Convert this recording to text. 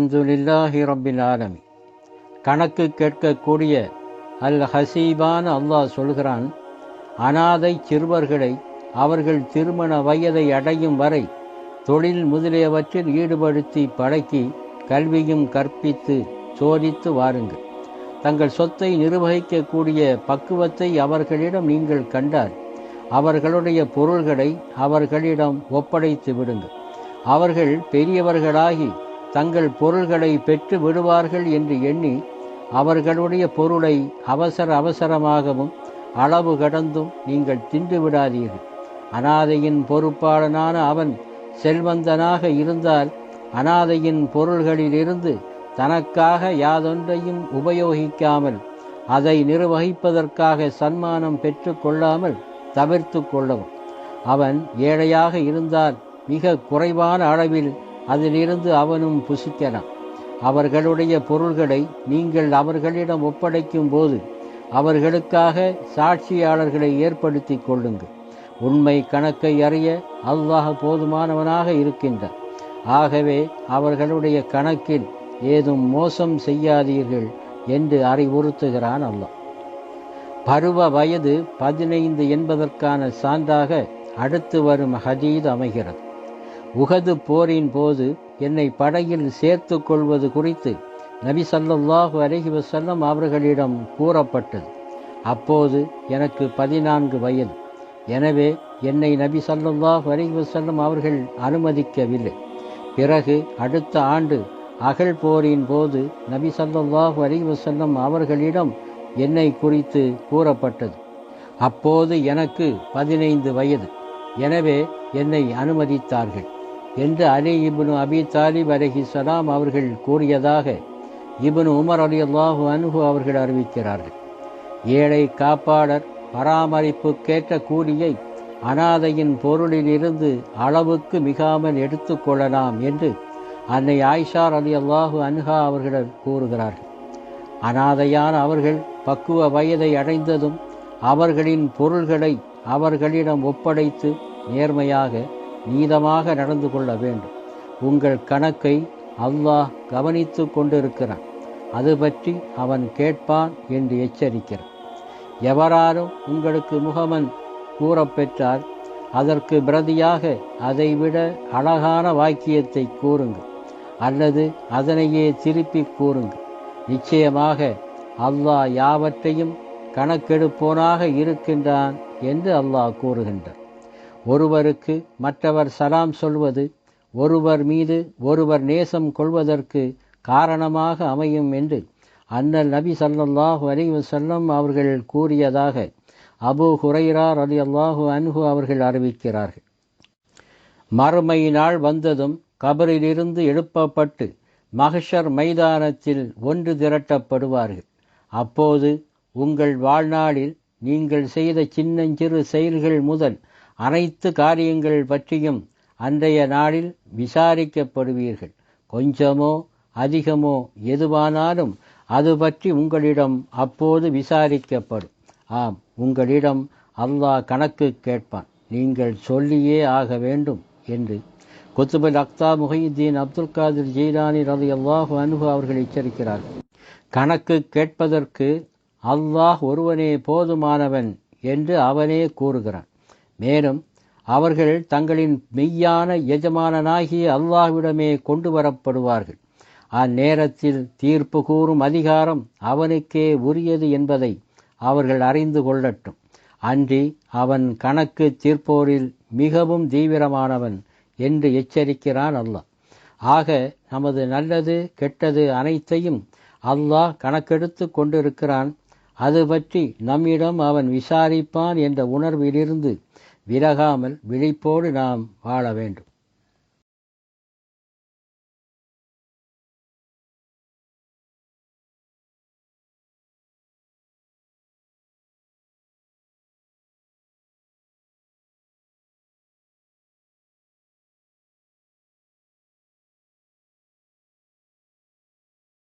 அல்ஹம்துலில்லாஹி ரப்பில் ஆலமி. கணக்கு கேட்கக்கூடிய அல் ஹசீபான் அல்லாஹ் சொல்கிறான் அனாதை சிறுவர்களை அவர்கள் திருமண வயதை அடையும் வரை தொழில் முதலியவற்றில் ஈடுபடுத்தி பழக்கி கல்வியும் கற்பித்து சோதித்து வாருங்கள். தங்கள் சொத்தை நிர்வகிக்கக்கூடிய பக்குவத்தை அவர்களிடம் நீங்கள் கண்டால் அவர்களுடைய பொருள்களை அவர்களிடம் ஒப்படைத்து விடுங்கள். அவர்கள் பெரியவர்களாகி தங்கள் பொருள்களை பெற்று விடுவார்கள் என்று எண்ணி அவர்களுடைய பொருளை அவசர அவசரமாகவும் அளவு கடந்தும் நீங்கள் தின்று விடாதீர்கள். அனாதையின் பொறுப்பாளனான அவன் செல்வந்தனாக இருந்தால் அனாதையின் பொருள்களிலிருந்து தனக்காக யாதொன்றையும் உபயோகிக்காமல் அதை நிர்வகிப்பதற்காக சன்மானம் பெற்று கொள்ளாமல் தவிர்த்து கொள்ளவும். அவன் ஏழையாக இருந்தால் மிக குறைவான அளவில் அதிலிருந்து அவனும் புசிக்கலாம் அவர்களுடைய பொருள்களை நீங்கள் அவர்களிடம் ஒப்படைக்கும் போது அவர்களுக்காக சாட்சியாளர்களை ஏற்படுத்தி கொள்ளுங்கள். உண்மை கணக்கை அறிய அல்லாஹ் போதுமானவனாக இருக்கின்றார் ஆகவே அவர்களுடைய கணக்கில் ஏதும் மோசம் செய்யாதீர்கள் என்று அறிவுறுத்துகிறான் அல்லாஹ். பருவ வயது பதினைந்து என்பதற்கான சான்றாக அடுத்து வரும் ஹதீத் அமைகிறது. உகது போரின் போது என்னை படையில் சேர்த்து கொள்வது குறித்து நபி சல்லாஹூ அலஹி வசல்லம் அவர்களிடம் கூறப்பட்டது. அப்போது எனக்கு பதினான்கு வயது. எனவே என்னை நபி சல்லாஹூ அலஹி வசல்லம் அவர்கள் அனுமதிக்கவில்லை. பிறகு அடுத்த ஆண்டு அகழ் போரின் போது நபி சல்லாஹூ அலி வசல்லம் அவர்களிடம் என்னை குறித்து கூறப்பட்டது. அப்போது எனக்கு பதினைந்து வயது. எனவே என்னை அனுமதித்தார்கள். என்று அலி இப்னு அபி தாலிப் அலஹி சலாம் அவர்கள் கூறியதாக இப்னு உமர் அலி அல்லாஹு அனுகு அவர்கள் அறிவிக்கிறார்கள். ஏழை காப்பாளர் பராமரிப்பு கேட்ட கூலியை அனாதையின் பொருளிலிருந்து அளவுக்கு மிகாமல் எடுத்துக்கொள்ளலாம் என்று அன்னை ஆயிஷார் அலி அல்லாஹு அன்ஹா அவர்கள் கூறுகிறார்கள். அனாதையான அவர்கள் பக்குவ வயதை அடைந்ததும் அவர்களின் பொருள்களை அவர்களிடம் ஒப்படைத்து நேர்மையாக நீதமாக நடந்து கொள்ள வேண்டும். உங்கள் கணக்கை அல்லாஹ் கவனித்து கொண்டிருக்கிறான். அது பற்றி அவன் கேட்பான் என்று எச்சரிக்கிறான். எவராலும் உங்களுக்கு முகமன் கூறப்பெற்றால் அதற்கு பிரதியாக அதைவிட அழகான வாக்கியத்தை கூறுங்கள் அல்லது அதனையே திருப்பி கூறுங்கள். நிச்சயமாக அல்லாஹ் யாவற்றையும் கணக்கெடுப்போனாக இருக்கின்றான் என்று அல்லாஹ் கூறுகின்றான். ஒருவருக்கு மற்றவர் சலாம் சொல்வது ஒருவர் மீது ஒருவர் நேசம் கொள்வதற்கு காரணமாக அமையும் என்று அண்ணல் நபி சல்லாஹு அலி வசல்லம் அவர்கள் கூறியதாக அபு ஹுரைரார் அலி அல்லாஹு அன்ஹு அவர்கள் அறிவிக்கிறார்கள். மறுமை நாள் வந்ததும் கபரிலிருந்து எழுப்பப்பட்டு மகஷர் மைதானத்தில் ஒன்று திரட்டப்படுவார்கள். அப்போது உங்கள் வாழ்நாளில் நீங்கள் செய்த சின்னஞ்சிறு செயல்கள் முதல் அனைத்து காரியங்கள் பற்றியும் அன்றைய நாளில் விசாரிக்கப்படுவீர்கள். கொஞ்சமோ அதிகமோ எதுவானாலும் அது பற்றி உங்களிடம் அப்போது விசாரிக்கப்படும். ஆம் உங்களிடம் அல்லாஹ் கணக்கு கேட்பான். நீங்கள் சொல்லியே ஆக வேண்டும் என்று. குத்துபல் அக்தா முஹியுத்தீன் அப்துல் காதிர் ஜீரானி ரதி அல்லாஹு அனுகு அவர்கள் எச்சரிக்கிறார்கள். கணக்கு கேட்பதற்கு அல்லாஹ் ஒருவனே போதுமானவன் என்று அவனே கூறுகிறான். மேலும் அவர்கள் தங்களின் மெய்யான எஜமானனாகிய அல்லாஹ்விடமே கொண்டு வரப்படுவார்கள் அந்நேரத்தில் தீர்ப்பு கூறும் அதிகாரம் அவனுக்கே உரியது என்பதை அவர்கள் அறிந்து கொள்ளட்டும். அன்றி அவன் கணக்கு தீர்ப்போரில் மிகவும் தீவிரமானவன் என்று எச்சரிக்கிறான் அல்லாஹ். ஆக நமது நல்லது கெட்டது அனைத்தையும் அல்லாஹ் கணக்கெடுத்து கொண்டிருக்கிறான். அது பற்றி நம்மிடம் அவன் விசாரிப்பான் என்ற உணர்விலிருந்து விலகாமல் விழிப்போடு நாம் வாழ வேண்டும்.